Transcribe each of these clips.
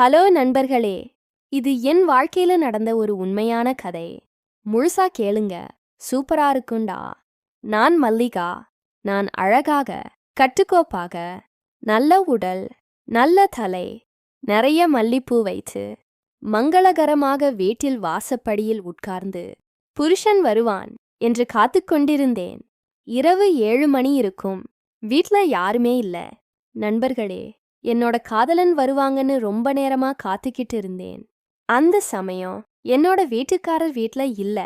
Hello நண்பர்களே இது என் வாழ்க்கையில நடந்த ஒரு உண்மையான கதை. முழுசா கேளுங்க. சூப்பரா இருக்குண்டா நான் மல்லிகா. நான் அழகாக கட்டுக்கோப்பாக நல்ல உடல் நல்ல தலை நிறைய மல்லிப்பூ வைத்து மங்களகரமாக வீட்டில் வாசப்படியில் உட்கார்ந்து புருஷன் வருவான் என்று காத்துக் கொண்டிருந்தேன். இரவு ஏழு மணி இருக்கும். வீட்ல யாருமே இல்ல. நண்பர்களே என்னோட காதலன் வருவாங்கன்னு ரொம்ப நேரமா காத்துக்கிட்டு இருந்தேன். அந்த சமயம் என்னோட வீட்டுக்காரர் வீட்ல இல்ல.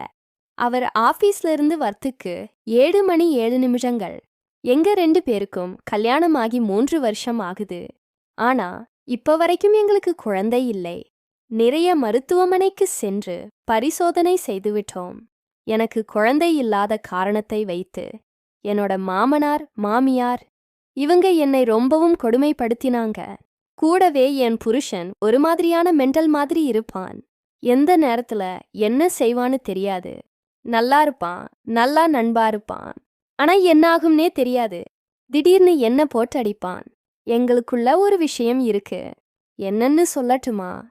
அவர் ஆபீஸ்ல இருந்து வரத்துக்கு ஏழு மணி ஏழு நிமிஷங்கள். எங்க ரெண்டு பேருக்கும் கல்யாணமாகி மூன்று வருஷம் ஆகுது. ஆனா இப்ப வரைக்கும் எங்களுக்கு குழந்தை இல்லை. நிறைய மருத்துவமனைக்கு சென்று பரிசோதனை செய்துவிட்டோம் எனக்கு குழந்தை இல்லாத காரணத்தை வைத்து என்னோட மாமனார் மாமியார் இவங்க என்னை ரொம்பவும் கொடுமைப்படுத்தினாங்க. கூடவே என் புருஷன் ஒரு மாதிரியான மென்டல் மாதிரி இருப்பான். எந்த நேரத்துல என்ன செய்வான்னு தெரியாது. நல்லா இருப்பான் நல்லா நண்பா இருப்பான். ஆனா என்னாகும்னே தெரியாது. திடீர்னு என்ன போட்டு அடிப்பான் எங்களுக்குள்ள ஒரு விஷயம் இருக்கு. என்னன்னு சொல்லட்டுமா?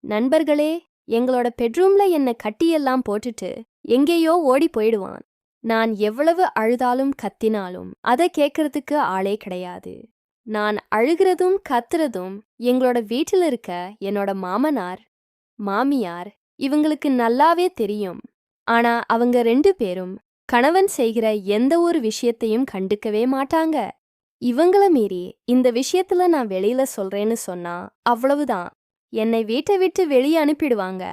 நண்பர்களே எங்களோட பெட்ரூம்ல என்ன கட்டியெல்லாம் போட்டுட்டு எங்கேயோ ஓடி போயிடுவான். நான் எவ்வளவு அழுதாலும் கத்தினாலும் அதை கேட்கறதுக்கு ஆளே கிடையாது. நான் அழுகிறதும் கத்துறதும் எங்களோட வீட்டில் இருக்க என்னோட மாமனார் மாமியார் இவங்களுக்கு நல்லாவே தெரியும். ஆனா அவங்க ரெண்டு பேரும் கணவன் செய்கிற எந்த ஒரு விஷயத்தையும் கண்டுக்கவே மாட்டாங்க. இவங்கள மீறி இந்த விஷயத்துல நான் வெளியில சொல்றேன்னு சொன்னா அவ்வளவுதான். என்னை வீட்டை விட்டு வெளியே அனுப்பிடுவாங்க.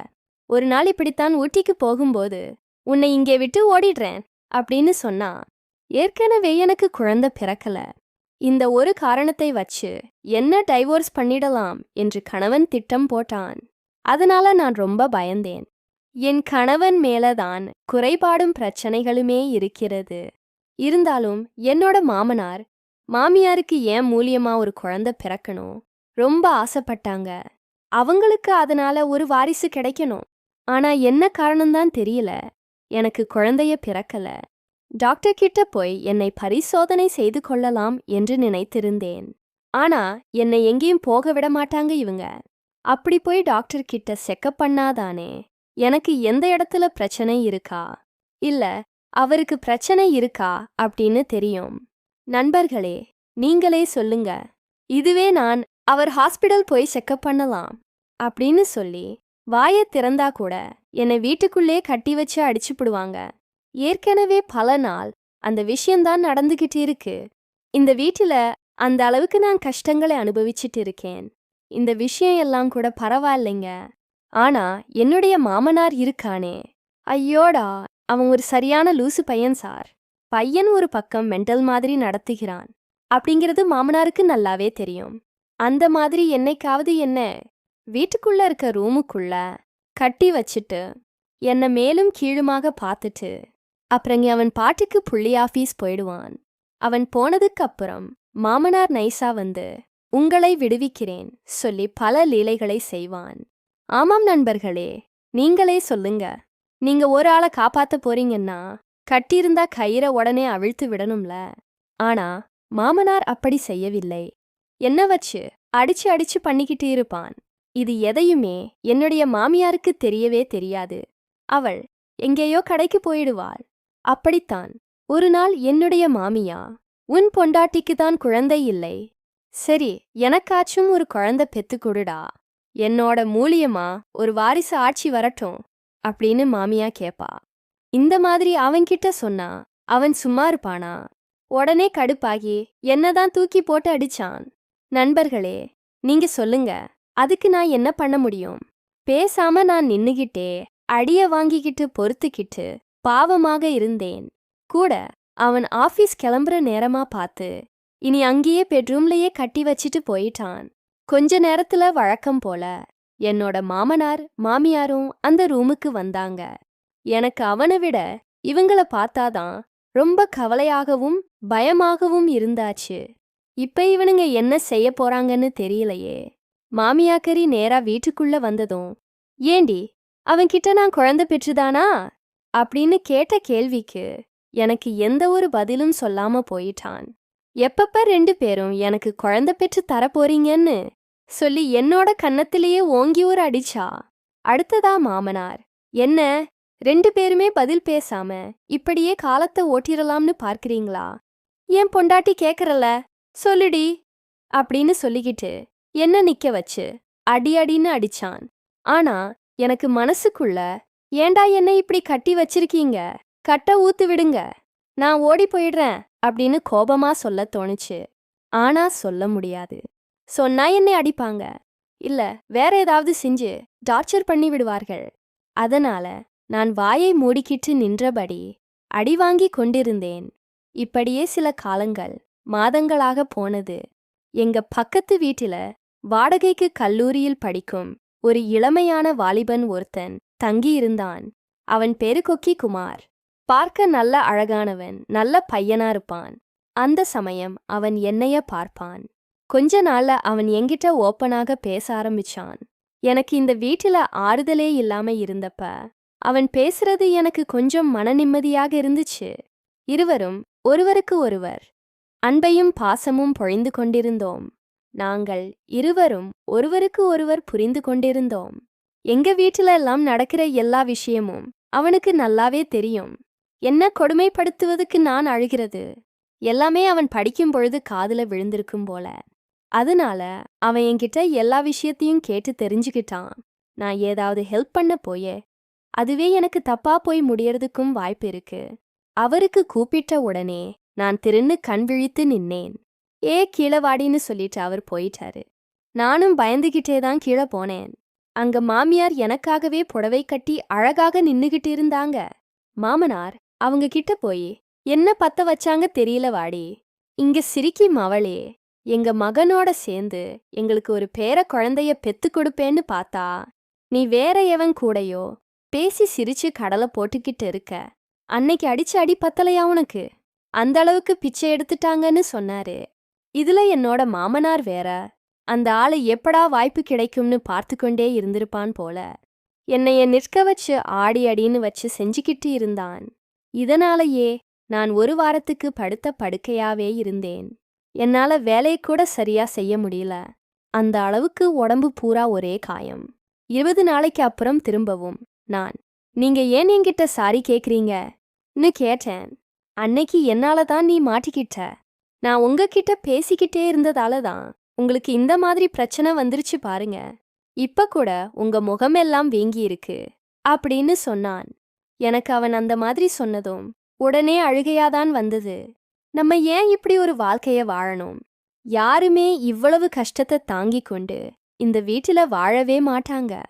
ஒரு நாள் இப்படித்தான் ஊட்டிக்கு போகும்போது உன்னை இங்கே விட்டு ஓடிடுறேன். அப்படின்னு சொன்னா ஏற்கனவே எனக்கு குழந்தை பிறக்கல. இந்த ஒரு காரணத்தை வச்சு என்ன டைவோர்ஸ் பண்ணிடலாம் என்று கணவன் திட்டம் போட்டான். அதனால நான் ரொம்ப பயந்தேன். என் கணவன் மேலதான் குறைபாடும் பிரச்சனைகளுமே இருக்கிறது. இருந்தாலும் என்னோட மாமனார் மாமியாருக்கு ஏன் மூலியமா ஒரு குழந்தை பிறக்கணும்? ரொம்ப ஆசைப்பட்டாங்க. அவங்களுக்கு அதனால ஒரு வாரிசு கிடைக்கணும். ஆனா என்ன காரணம்தான் தெரியல. எனக்கு குழந்தைய பிறக்கல. டாக்டர் கிட்ட போய் என்னை பரிசோதனை செய்து கொள்ளலாம் என்று நினைத்திருந்தேன். ஆனா என்னை எங்கேயும் போக விட மாட்டாங்க இவங்க. அப்படி போய் டாக்டர் கிட்ட செக்கப் பண்ணாதானே? எனக்கு எந்த இடத்துல பிரச்சனை இருக்கா? இல்ல அவருக்கு பிரச்சனை இருக்கா அப்படின்னு தெரியும். நண்பர்களே நீங்களே சொல்லுங்க. இதுவே நான் அவர் ஹாஸ்பிடல் போய் செக்கப் பண்ணலாம் அப்படின்னு சொல்லி வாயை திறந்தா கூட என்னை வீட்டுக்குள்ளே கட்டி வச்சு அடிச்சுப்பிடுவாங்க. ஏற்கனவே பல நாள் அந்த விஷயம்தான் நடந்துகிட்டு இருக்கு. இந்த வீட்டில அந்த அளவுக்கு நான் கஷ்டங்களை அனுபவிச்சிட்டு இருக்கேன். இந்த விஷயம் எல்லாம் கூட பரவாயில்லைங்க. ஆனா என்னுடைய மாமனார் இருக்கானே. ஐயோடா அவன் ஒரு சரியான லூசு பையன் சார். பையன் ஒரு பக்கம் மென்டல் மாதிரி நடத்துகிறான். அப்படிங்கிறது மாமனாருக்கு நல்லாவே தெரியும். அந்த மாதிரி என்னைக்காவது என்ன? வீட்டுக்குள்ள இருக்க ரூமுக்குள்ள கட்டி வச்சுட்டு என்னை மேலும் கீழுமாக பார்த்துட்டு அப்புறங்க அவன் பாட்டுக்கு புள்ளி ஆஃபீஸ் போயிடுவான். அவன் போனதுக்கு அப்புறம் மாமனார் நைசா வந்து உங்களை விடுவிக்கிறேன் சொல்லி பல லீலைகளை செய்வான். ஆமாம் நண்பர்களே நீங்களே சொல்லுங்க. நீங்க ஒரு ஆளை காப்பாத்த போறீங்கன்னா கட்டியிருந்தா கயிறை உடனே அவிழ்த்து விடணும்ல. ஆனா மாமனார் அப்படி செய்யவில்லை. என்ன வச்சு அடிச்சு அடிச்சு பண்ணிக்கிட்டு இருப்பான். இது எதையுமே என்னுடைய மாமியாருக்கு தெரியவே தெரியாது. அவள் எங்கேயோ கடைக்கு போயிடுவாள். அப்படித்தான் ஒரு நாள் என்னுடைய மாமியா உன் பொண்டாட்டிக்கு தான் குழந்தை இல்லை. சரி எனக்காச்சும் ஒரு குழந்தை பெத்து கொடுடா. என்னோட மூலியமா ஒரு வாரிசு ஆட்சி வரட்டும் அப்படின்னு மாமியா கேப்பா. இந்த மாதிரி அவன்கிட்ட சொன்னா அவன் சும்மா இருப்பானா? உடனே கடுப்பாகி என்னதான் தூக்கி போட்டு அடிச்சான். நண்பர்களே நீங்க சொல்லுங்க. அதுக்கு நான் என்ன பண்ண முடியும்? பேசாம நான் நின்னுகிட்டே அடிய வாங்கிக்கிட்டு பொறுத்துக்கிட்டு பாவமாக இருந்தேன். கூட அவன் ஆபீஸ் கிளம்புற நேரமா பார்த்து இனி அங்கேயே பெட்ரூம்லயே கட்டி வச்சிட்டு போயிட்டான். கொஞ்ச நேரத்துல வழக்கம் போல என்னோட மாமனார் மாமியாரும் அந்த ரூமுக்கு வந்தாங்க. எனக்கு அவனை விட இவங்கள பார்த்தாதான் ரொம்ப கவலையாகவும் பயமாகவும் இருந்தாச்சு. இப்ப இவனுங்க என்ன செய்ய போறாங்கன்னு தெரியலையே. மாமியாக்கரி நேரா வீட்டுக்குள்ள வந்ததும் ஏண்டி அவன்கிட்ட நான் குழந்தை பெற்றுதானா? அப்படின்னு கேட்ட கேள்விக்கு எனக்கு எந்த ஒரு பதிலும் சொல்லாம போயிட்டான். எப்பப்ப ரெண்டு பேரும் எனக்கு குழந்தை பெற்று தரப்போறீங்கன்னு சொல்லி என்னோட கன்னத்திலேயே ஓங்கி ஒரு அடிச்சா? அடுத்ததா மாமனார் என்ன ரெண்டு பேருமே பதில் பேசாம இப்படியே காலத்தை ஓட்டிடலாம்னு பார்க்கறீங்களா? ஏன் பொண்டாட்டி கேக்கறல? சொல்லுடி. அப்படின்னு சொல்லிக்கிட்டு என்ன நிக்க வச்சு? அடி அடின்னு அடிச்சான். ஆனா எனக்கு மனசுக்குள்ள ஏண்டா என்னை இப்படி கட்டி வச்சிருக்கீங்க? கட்ட ஊத்து விடுங்க. நான் ஓடி போயிடுறேன். அப்படின்னு கோபமா சொல்ல தோணுச்சு. ஆனா சொல்ல முடியாது. சொன்னா என்னை அடிப்பாங்க. இல்ல வேற ஏதாவது செஞ்சு டார்ச்சர் பண்ணி விடுவார்கள். அதனால நான் வாயை மூடிக்கிட்டு நின்றபடி அடி வாங்கி கொண்டிருந்தேன். இப்படியே சில காலங்கள் மாதங்களாக போனது. எங்க பக்கத்து வீட்டில வாடகைக்கு கல்லூரியில் படிக்கும் ஒரு இளமையான வாலிபன் ஒருத்தன் தங்கியிருந்தான். அவன் பேரு கொக்கி குமார். பார்க்க நல்ல அழகானவன் நல்ல பையனா இருப்பான். அந்த சமயம் அவன் என்னைய பார்ப்பான். கொஞ்ச நாள்ல அவன் என்கிட்ட ஓப்பனாக பேச ஆரம்பிச்சான். எனக்கு இந்த வீட்டில ஆறுதலே இல்லாம இருந்தப்ப அவன் பேசுறது எனக்கு கொஞ்சம் மனநிம்மதியாக இருந்துச்சு. இருவரும் ஒருவருக்கு ஒருவர் அன்பையும் பாசமும் பொழிந்து கொண்டிருந்தோம். நாங்கள் இருவரும் ஒருவருக்கு ஒருவர் புரிந்து கொண்டிருந்தோம். எங்க வீட்டில எல்லாம் நடக்கிற எல்லா விஷயமும் அவனுக்கு நல்லாவே தெரியும். என்ன கொடுமைப்படுத்துவதுக்கு நான் அழுகிறது? எல்லாமே அவன் படிக்கும் பொழுது காதுல விழுந்திருக்கும் போல. அதனால அவன் என்கிட்ட எல்லா விஷயத்தையும் கேட்டு தெரிஞ்சுக்கிட்டான். நான் ஏதாவது ஹெல்ப் பண்ண போயே அதுவே எனக்கு தப்பா போய் முடியறதுக்கும் வாய்ப்பு இருக்கு. அவருக்கு கூப்பிட்ட உடனே நான் திருன்னு கண் விழித்து நின்னேன். ஏ கீழே வாடின்னு சொல்லிட்டு அவர் போயிட்டாரு. நானும் பயந்துகிட்டே தான் கீழே போனேன். அங்க மாமியார் எனக்காகவே புடவை கட்டி அழகாக நின்னுகிட்டு இருந்தாங்க. மாமனார் அவங்க கிட்ட போய் என்ன பத்த வச்சாங்க தெரியல வாடி. இங்க சிரிக்கி மவளே எங்க மகனோட சேர்ந்து எங்களுக்கு ஒரு பேர குழந்தைய பெத்து கொடுப்பேன்னு பார்த்தா நீ வேற எவன் கூடையோ பேசி சிரிச்சு கடலை போட்டுக்கிட்டு இருக்க. அன்னைக்கு அடிச்சு அடி பத்தலையா உனக்கு? அந்த அளவுக்கு பிச்சை எடுத்துட்டாங்கன்னு சொன்னாரு. இதுல என்னோட மாமனார் வேற. அந்த ஆளு எப்படா வாய்ப்பு கிடைக்கும்னு பார்த்து கொண்டே இருந்திருப்பான் போல. என்னைய நிற்க வச்சு ஆடி அடின்னு வச்சு செஞ்சுக்கிட்டு இருந்தான். இதனாலேயே நான் ஒரு வாரத்துக்கு படுத்த படுக்கையாவே இருந்தேன். என்னால வேலையை கூட சரியா செய்ய முடியல. அந்த அளவுக்கு உடம்பு பூரா ஒரே காயம். இருபது நாளைக்கு அப்புறம் திரும்பவும் நான் நீங்க ஏன் என்கிட்ட சாரி கேக்குறீங்கன்னு கேட்டேன். அன்னைக்கு என்னால தான் நீ மாட்டிக்கிட்ட. நான் உங்ககிட்ட பேசிக்கிட்டே இருந்ததால தான் உங்களுக்கு இந்த மாதிரி பிரச்சனை வந்துருச்சு பாருங்க. இப்ப கூட உங்க முகமெல்லாம் வீங்கி இருக்கு அப்படின்னு சொன்னான். எனக்கு அவன் அந்த மாதிரி சொன்னதும் உடனே அழுகையாதான் வந்தது. நம்ம ஏன் இப்படி ஒரு வாழ்க்கைய வாழணும்? யாருமே இவ்வளவு கஷ்டத்தை தாங்கி கொண்டு இந்த வீட்டில வாழவே மாட்டாங்க.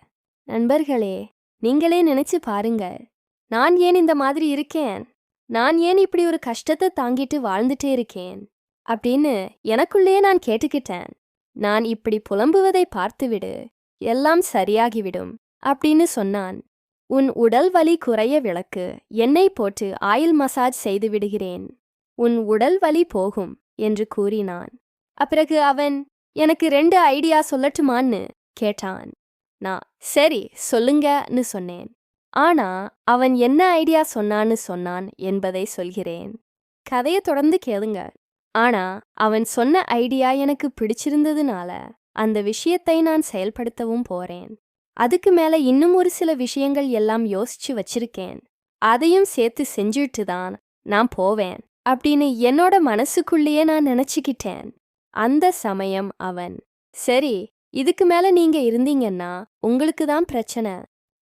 நண்பர்களே நீங்களே நினைச்சு பாருங்க. நான் ஏன் இந்த மாதிரி இருக்கேன்? நான் ஏன் இப்படி ஒரு கஷ்டத்தை தாங்கிட்டு வாழ்ந்துட்டே இருக்கேன்? அப்படின்னு எனக்குள்ளே நான் கேட்டுக்கிட்டேன். நான் இப்படி புலம்புவதை பார்த்துவிடு எல்லாம் சரியாகிவிடும் அப்படின்னு சொன்னான். உன் உடல் வலி குறைய விளக்கு எண்ணெய் போட்டு ஆயில் மசாஜ் செய்து விடுகிறேன். உன் உடல் வலி போகும் என்று கூறினான். அப்பிறகு அவன் எனக்கு ரெண்டு ஐடியா சொல்லட்டுமான்னு கேட்டான். நான் சரி சொல்லுங்கன்னு சொன்னேன். ஆனா அவன் என்ன ஐடியா சொன்னான்னு சொன்னான் என்பதை சொல்கிறேன். கதையை தொடர்ந்து கேளுங்க. ஆனா அவன் சொன்ன ஐடியா எனக்கு பிடிச்சிருந்ததுனால அந்த விஷயத்தை நான் செயல்படுத்தவும் போறேன். அதுக்கு மேல இன்னும் ஒரு சில விஷயங்கள் எல்லாம் யோசிச்சு வச்சிருக்கேன். அதையும் சேர்த்து செஞ்சுட்டு தான் நான் போவேன் அப்படின்னு என்னோட மனசுக்குள்ளேயே நான் நினைச்சுக்கிட்டேன். அந்த சமயம் அவன் சரி இதுக்கு மேல நீங்க இருந்தீங்கன்னா உங்களுக்கு தான் பிரச்சனை.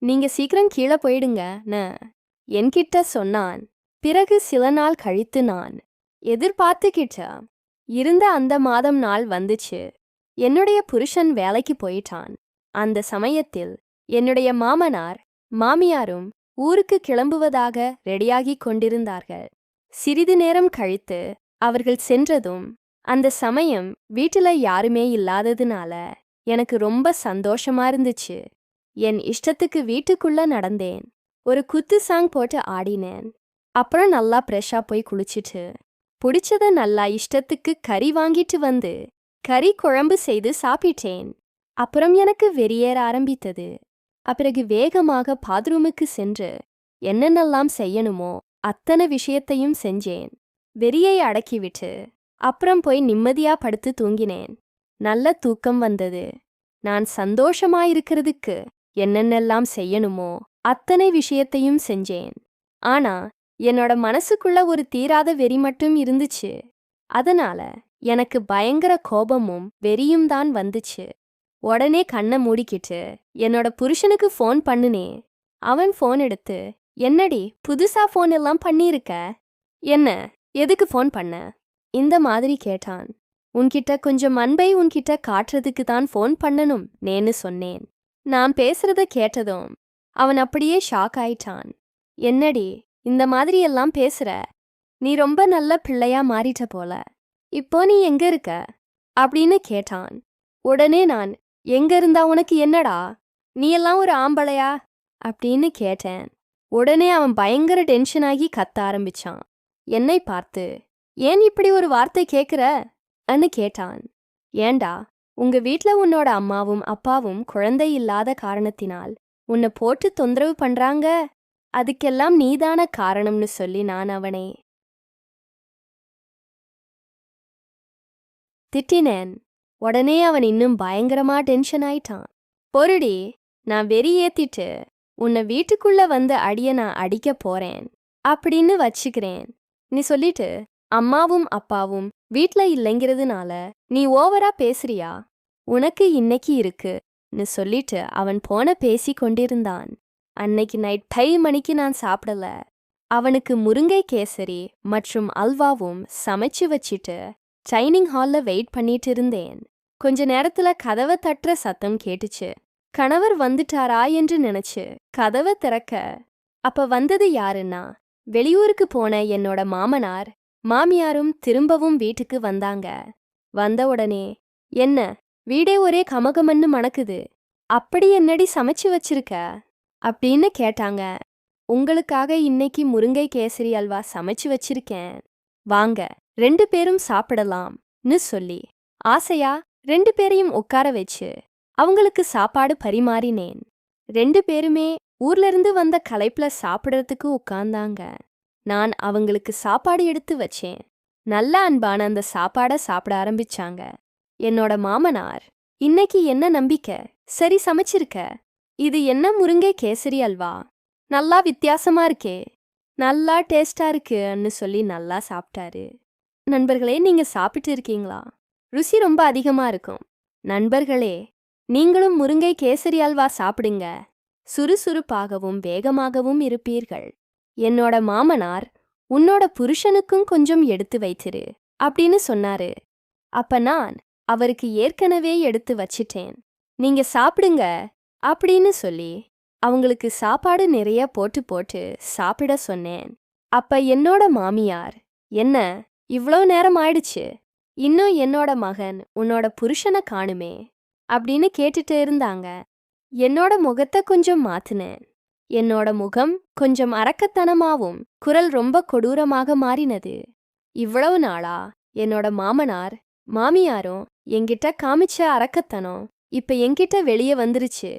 நீங்க சீக்கிரம் கீழே ந என்கிட்ட சொன்னான். பிறகு சில நாள் கழித்து நான் எதிர்பார்த்துக்கிட்ட இருந்த அந்த மாதம் நாள் வந்துச்சு. என்னுடைய புருஷன் வேலைக்கு போயிட்டான். அந்த சமயத்தில் என்னுடைய மாமனார் மாமியாரும் ஊருக்கு கிளம்புவதாக ரெடியாகிக் கொண்டிருந்தார்கள். சிறிது நேரம் கழித்து அவர்கள் சென்றதும் அந்த சமயம் வீட்டுல யாருமே இல்லாததுனால எனக்கு ரொம்ப சந்தோஷமா இருந்துச்சு. என் இஷ்டத்துக்கு வீட்டுக்குள்ள நடந்தேன். ஒரு குத்து சாங் போட்டு ஆடினேன். அப்புறம் நல்லா ஃப்ரெஷ்ஷா போய் குளிச்சிட்டு பிடிச்சத நல்லா இஷ்டத்துக்கு கறி வாங்கிட்டு வந்து கறி குழம்பு செய்து சாப்பிட்டேன். அப்புறம் எனக்கு வெறியேற ஆரம்பித்தது. அப்பிறகு வேகமாக பாத்ரூமுக்கு சென்று என்னென்னலாம் செய்யணுமோ அத்தனை விஷயத்தையும் செஞ்சேன். வெறியை அடக்கிவிட்டு அப்புறம் போய் நிம்மதியா படுத்து தூங்கினேன். நல்ல தூக்கம் வந்தது. நான் சந்தோஷமாயிருக்கிறதுக்கு என்னென்னலாம் செய்யணுமோ அத்தனை விஷயத்தையும் செஞ்சேன். ஆனா என்னோட மனசுக்குள்ள ஒரு தீராத வெறி மட்டும் இருந்துச்சு. அதனால எனக்கு பயங்கர கோபமும் வெறியும் தான் வந்துச்சு. உடனே கண்ணை மூடிக்கிட்டு என்னோட புருஷனுக்கு ஃபோன் பண்ணுனே. அவன் ஃபோன் எடுத்து என்னடி புதுசா ஃபோன் எல்லாம் பண்ணியிருக்க? என்ன எதுக்கு ஃபோன் பண்ண? இந்த மாதிரி கேட்டான். உன்கிட்ட கொஞ்சம் அன்பை உன்கிட்ட காட்டுறதுக்கு தான் ஃபோன் பண்ணணும் நேன்னு சொன்னேன். நான் பேசுறத கேட்டதும் அவன் அப்படியே ஷாக் ஆயிட்டான். என்னடி இந்த மாதிரி எல்லாம் பேசுற. நீ ரொம்ப நல்ல பிள்ளையா மாறிட்ட போல. இப்போ நீ எங்க இருக்க? அப்படின்னு கேட்டான். உடனே நான் எங்க இருந்தா உனக்கு என்னடா? நீ எல்லாம் ஒரு ஆம்பளையா? அப்படின்னு கேட்டேன். உடனே அவன் பயங்கர டென்ஷன் ஆகி கத்த ஆரம்பிச்சான். என்னை பார்த்து ஏன் இப்படி ஒரு வார்த்தை கேக்குற? அன்னு கேட்டான். ஏண்டா உங்க வீட்ல உன்னோட அம்மாவும் அப்பாவும் குழந்தை இல்லாத காரணத்தினால் உன்னை போட்டு தொந்தரவு பண்றாங்க? அதுக்கெல்லாம் நீதான காரணம்னு சொல்லி நான் அவனை திட்டினேன். உடனே அவன் இன்னும் பயங்கரமா டென்ஷன் ஆயிட்டான். பொருடி நான் வெறி ஏத்திட்டு உன்னை வீட்டுக்குள்ள வந்து அடிய நான் அடிக்க போறேன் அப்படின்னு வச்சுக்கிறேன். நீ சொல்லிட்டு அம்மாவும் அப்பாவும் வீட்ல இல்லைங்கிறதுனால நீ ஓவரா பேசுறியா? உனக்கு இன்னைக்கு இருக்குன்னு சொல்லிட்டு அவன் போன பேசி கொண்டிருந்தான். அன்னைக்கு நைட் டை மணிக்கு நான் சாப்பிடல. அவனுக்கு முருங்கை கேசரி மற்றும் அல்வாவும் சமைச்சு வச்சிட்டு டைனிங் ஹால்ல வெயிட் பண்ணிட்டு இருந்தேன். கொஞ்ச நேரத்துல கதவை தட்டுற சத்தம் கேட்டுச்சு. கணவர் வந்துட்டாரா என்று நினைச்சு கதவை திறக்க அப்ப வந்தது யாருன்னா? வெளியூருக்கு போன என்னோட மாமனார். மாமியாரும் திரும்பவும் வீட்டுக்கு வந்தாங்க. வந்த உடனே என்ன வீடே ஒரே கமகமன்னு மணக்குது. அப்படி என்னடி சமைச்சு வச்சிருக்க? அப்படின்னு கேட்டாங்க. உங்களுக்காக இன்னைக்கு முருங்கை கேசரி அல்வா சமைச்சு வச்சிருக்கேன். வாங்க ரெண்டு பேரும் சாப்பிடலாம்னு சொல்லி ஆசையா ரெண்டு பேரையும் உட்கார வச்சு அவங்களுக்கு சாப்பாடு பரிமாறினேன். ரெண்டு பேருமே ஊர்ல இருந்து வந்த களைப்புல சாப்பிடறதுக்கு உட்கார்ந்தாங்க. நான் அவங்களுக்கு சாப்பாடு எடுத்து வச்சேன். நல்ல அன்பான அந்த சாப்பாட சாப்பிட ஆரம்பிச்சாங்க. என்னோட மாமனார் இன்னைக்கு என்ன நம்பிக்கை? சரி சமைச்சிருக்க? இது என்ன முருங்கை கேசரி அல்வா? நல்லா வித்தியாசமா இருக்கே. நல்லா டேஸ்டா இருக்குன்னு சொல்லி நல்லா சாப்பிட்டாரு நண்பர்களே நீங்க சாப்பிட்டு இருக்கீங்களா? ருசி ரொம்ப அதிகமா இருக்கும். நண்பர்களே நீங்களும் முருங்கை கேசரி அல்வா சாப்பிடுங்க. சுறுசுறுப்பாகவும் வேகமாகவும் இருப்பீர்கள். என்னோட மாமனார் உன்னோட புருஷனுக்கும் கொஞ்சம் எடுத்து வைத்திரு அப்படின்னு சொன்னாரு. அப்ப நான் அவருக்கு ஏற்கனவே எடுத்து வச்சிட்டேன். நீங்க சாப்பிடுங்க. அப்படின்னு சொல்லி அவங்களுக்கு சாப்பாடு நிறைய போட்டு போட்டு சாப்பிட சொன்னேன். அப்ப என்னோட மாமியார் என்ன இவ்வளோ நேரம் ஆயிடுச்சு இன்னும் என்னோட மகன் உன்னோட புருஷனை காணுமே? அப்படின்னு கேட்டுட்டு இருந்தாங்க. என்னோட முகத்தை கொஞ்சம் மாத்துனேன். என்னோட முகம் கொஞ்சம் அரக்கத்தனமாவும் குரல் ரொம்ப கொடூரமாக மாறினது. இவ்வளவு நாளா என்னோட மாமனார் மாமியாரும் என்கிட்ட காமிச்ச அரக்கத்தனம் இப்ப என்கிட்ட வெளியே வந்துருச்சு.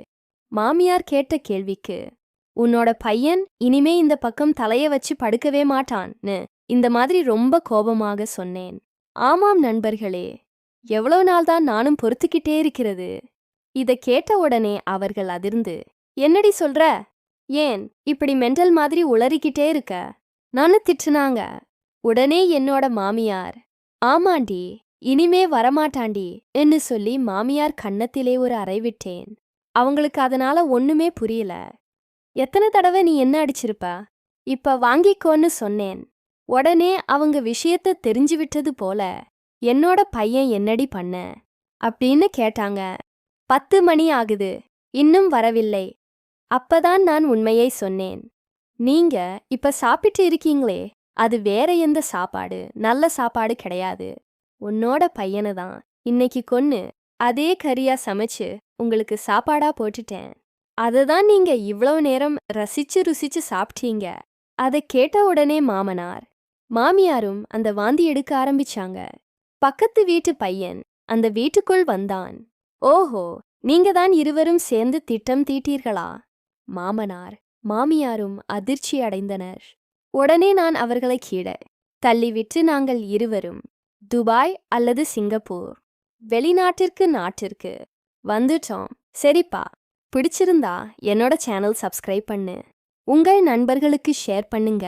மாமியார் கேட்ட கேள்விக்கு உன்னோட பையன் இனிமே இந்த பக்கம் தலைய வச்சு படுக்கவே மாட்டான்னு இந்த மாதிரி ரொம்ப கோபமாக சொன்னேன். ஆமாம் நண்பர்களே எவ்வளோ நாள்தான் நானும் பொறுத்துக்கிட்டே இருக்கிறது. இத கேட்ட உடனே அவர்கள் அதிர்ந்து என்னடி சொல்ற? ஏன் இப்படி மென்டல் மாதிரி உளறிக்கிட்டே இருக்க? நானு திட்டுனாங்க. உடனே என்னோட மாமியார் ஆமாண்டி இனிமே வரமாட்டாண்டி என்று சொல்லி மாமியார் கன்னத்திலே ஒரு அறை விட்டேன். அவங்களுக்கு அதனால ஒண்ணுமே புரியல. எத்தனை தடவை நீ என்ன அடிச்சிருப்ப? இப்ப வாங்கிக்கோன்னு சொன்னேன். உடனே அவங்க விஷயத்த தெரிஞ்சு விட்டது போல என்னோட பையன் என்னடி பண்ண? அப்படின்னு கேட்டாங்க. பத்து மணி ஆகுது. இன்னும் வரவில்லை. அப்பதான் நான் உண்மையை சொன்னேன். நீங்க இப்ப சாப்பிட்டு இருக்கீங்களே அது வேற எந்த சாப்பாடு? நல்ல சாப்பாடு கிடையாது. உன்னோட பையனை தான் இன்னைக்கு கொன்னு. அதே கறியா சமைச்சு உங்களுக்கு சாப்பாடா போட்டுட்டேன். அததான் நீங்க இவ்வளவு நேரம் ரசிச்சு ருசிச்சு சாப்பிட்டீங்க. அதை கேட்ட உடனே மாமனார் மாமியாரும் அந்த வாந்தி எடுக்க ஆரம்பிச்சாங்க. பக்கத்து வீட்டு பையன் அந்த வீட்டுக்குள் வந்தான். ஓஹோ நீங்க தான் இருவரும் சேர்ந்து திட்டம் தீட்டீர்களா? மாமனார் மாமியாரும் அதிர்ச்சி அடைந்தனர். உடனே நான் அவர்களை கீழே தள்ளிவிட்டு நாங்கள் இருவரும் துபாய் அல்லது சிங்கப்பூர். வெளிநாட்டிற்கு நாட்டிற்கு வந்துட்டோம். சரிப்பா. பிடிச்சிருந்தா என்னோட சேனல் சப்ஸ்கிரைப் பண்ணு. உங்கள் நண்பர்களுக்கு ஷேர் பண்ணுங்க.